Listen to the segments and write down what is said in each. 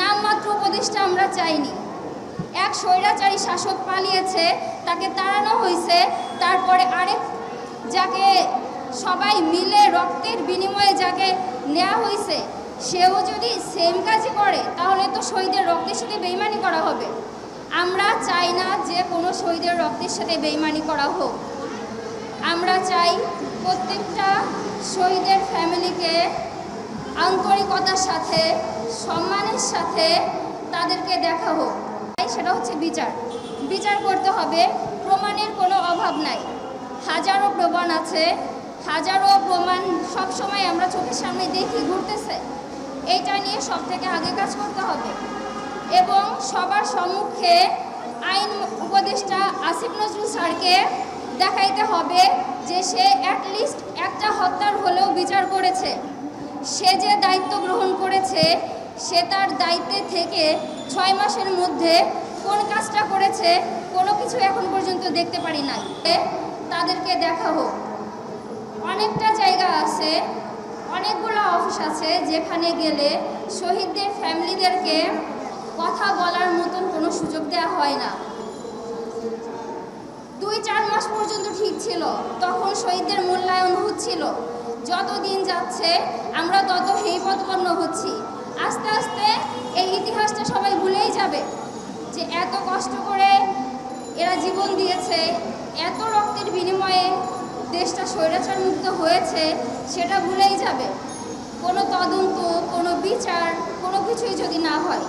নামমাত্র উপদেশটা আমরা চাইনি। এক স্বৈরাচারী শাসক পালিয়েছে, তাকে তাড়ানো হয়েছে তারপরে আরেক যাকে সবাই মিলে রক্তের বিনিময়ে যাকে নেওয়া হয়েছে সেও যদি সেম কাজই করে, তাহলে তো শহীদের রক্তের সাথে বেইমানি করা হবে। আমরা চাই না যে কোনো শহীদের রক্তের সাথে বেইমানি করা হোক। আমরা চাই প্রত্যেকটা শহীদের ফ্যামিলিকে আন্তরিকতার সাথে, সম্মানের সাথে তাদেরকে দেখা হোক। তাই সেটা হচ্ছে বিচার। বিচার করতে হবে, প্রমাণের কোনো অভাব নাই। হাজারো প্রমাণ আছে, হাজারো প্রমাণ সবসময় আমরা চোখের সামনে দেখি ঘুরতেছে। এইটা নিয়ে সব থেকে আগে কাজ করতে হবে। এবং সবার সম্মুখে আইন উপদেষ্টা আসিফ নজরুল স্যারকে দেখাইতে হবে যে সে অ্যাটলিস্ট একটা হত্যার হলেও বিচার করেছে। সে যে দায়িত্ব গ্রহণ করেছে সে তার দায়িত্বে থেকে ছয় মাসের মধ্যে কোন কাজটা করেছে কোনো কিছু এখন পর্যন্ত দেখতে পারি এ, তাদেরকে দেখা হোক। অনেকটা জায়গা আছে অনেকগুলো অফিস আছে যেখানে গেলে শহীদদের ফ্যামিলিদেরকে কথা বলার মতন কোনো সুযোগ দেওয়া হয় না। দুই চার মাস পর্যন্ত ঠিক ছিল তখন শহীদদের মূল্যায়ন হচ্ছিল। যত দিন যাচ্ছে, আমরা তত হেয়পৎপন্ন হচ্ছি। আস্তে আস্তে এই ইতিহাসটা সবাই ভুলেই যাবে যে এত কষ্ট করে এরা জীবন দিয়েছে, এত রক্তের বিনিময়ে দেশটা স্বৈরাচার মুক্ত হয়েছে, সেটা ভুলেই যাবে। কোনো তদন্ত, কোনো বিচার, কোনো কিছুই যদি না হয়।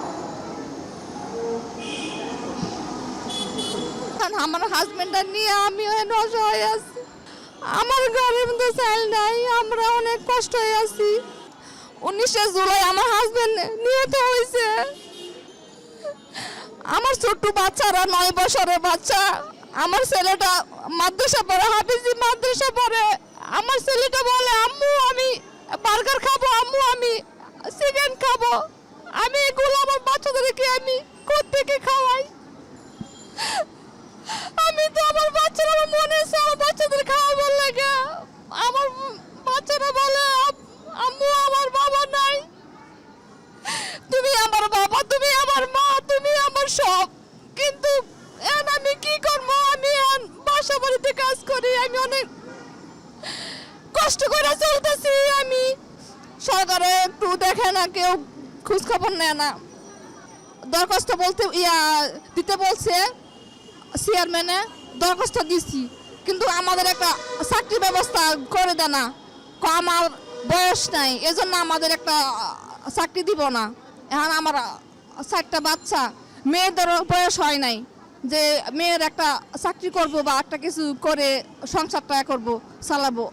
আমার হাজবেন্ডটা নিয়ে আমি অসহায় আছি। আমার ঘরের মধ্যে চাল নাই, আমরা অনেক কষ্ট হয়ে আছি। উনিশে জুলাই আমার হাজবেন্ড নিহত হয়েছে। আমার ছোট্ট বাচ্চারা নয় বছরের বাচ্চা। আমার ছেলেটা মাদ্রাসা পড়ে, হাফিজি মাদ্রাসা পড়ে। আমার ছেলেটা বলে, আম্মু, আমি বার্গার খাব, আম্মু, আমি চিকেন খাব। আমি অনেক কষ্ট করে চলতেছি আমি। সরকারে একটু দেখে না, কেউ খোঁজ খবর নেয় না। দরখাস্ত বলতে, ইয়া, দিতে বলছে চেয়ারম্যানে দরখাস্ত দিচ্ছি কিন্তু আমাদের একটা চাকরি ব্যবস্থা করে দেয় না। আমার বয়স নাই, এজন্য আমাদের একটা চাকরি দিব না। এখন আমার চারটা বাচ্চা মেয়েদের বয়স হয় নাই। যে মেয়ের একটা চাকরি করব বা একটা কিছু করে সংসারটা করব চালাবো।